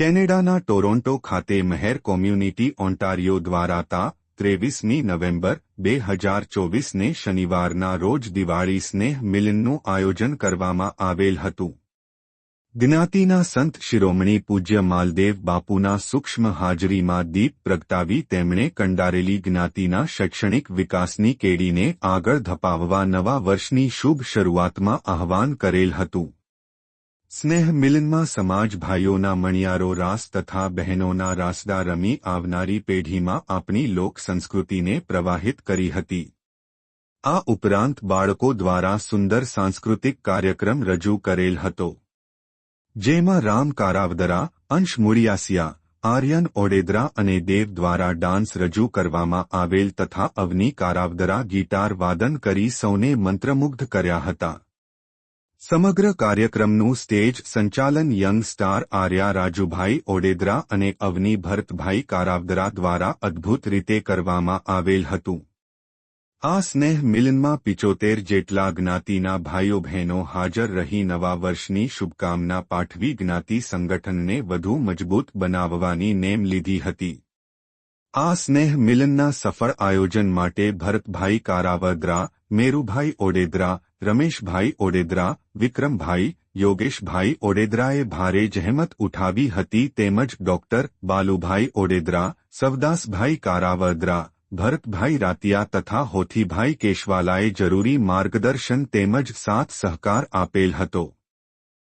કેનેડાના ટોરોન્ટો ખાતે મહેર community Ontario દ્વારા તા ત્રેવીસમી નવેમ્બર, બે હજાર ચોવીસને શનિવારના રોજ દિવાળી સ્નેહ મિલનનું આયોજન કરવામાં આવેલ હતું. જ્ઞાતિના સંત શિરોમણી પૂજ્ય માલદેવ બાપુના સૂક્ષ્મ હાજરીમાં દીપ પ્રગટાવી તેમણે કંડારેલી જ્ઞાતિના શૈક્ષણિક વિકાસની કેડીને આગળ ધપાવવા નવા વર્ષની શુભ શરૂઆતમાં આહવાન કરેલ હતું. સ્નેહ મિલનમાં સમાજ ભાઈઓના મણિયારો રાસ તથા બહેનોના રાસદા રમી આવનારી પેઢીમાં આપણી લોક સંસ્કૃતિને પ્રવાહિત કરી હતી. આ ઉપરાંત બાળકો દ્વારા સુંદર સાંસ્કૃતિક કાર્યક્રમ રજૂ કરેલ હતો. જેમાં રામ કારાવદરા, અંશ મુરિયાસિયા, આર્યન ઓડેદરા અને દેવ દ્વારા ડાન્સ રજૂ કરવામાં આવેલ તથા અવની કારાવદરા ગીટાર વાદન કરી સૌને મંત્રમુગ્ધ કર્યા હતા. સમગ્ર કાર્યક્રમનું સ્ટેજ સંચાલન યંગ સ્ટાર આર્યા રાજુભાઈ ઓડેદરા અને અવની ભરતભાઈ કારાવદરા દ્વારા અદ્ભુત રીતે કરવામાં આવેલ હતું. આ સ્નેહ મિલનમાં પિચોતેર જેટલા જ્ઞાતિના ભાઈઓ બહેનો હાજર રહી નવા વર્ષની શુભકામના પાઠવી જ્ઞાતિ સંગઠનને વધુ મજબૂત બનાવવાની નેમ લીધી હતી. આ સ્નેહ મિલનના સફળ આયોજન માટે ભરતભાઈ કારાવદરા, મેરુભાઈ ઓડેદરા રમેશભાઈ ઓડેદરા, વિક્રમભાઈ, યોગેશભાઈ ઓડેદરાએ ભારે જહેમત ઉઠાવી હતી તેમજ ડોક્ટર બાલુભાઈ ઓડેદરા, સવદાસભાઈ કારાવદરા, ભરતભાઈ રાતિયા તથા હોથીભાઈ કેશવાલાએ જરૂરી માર્ગદર્શન તેમજ સાથ સહકાર આપેલ હતો.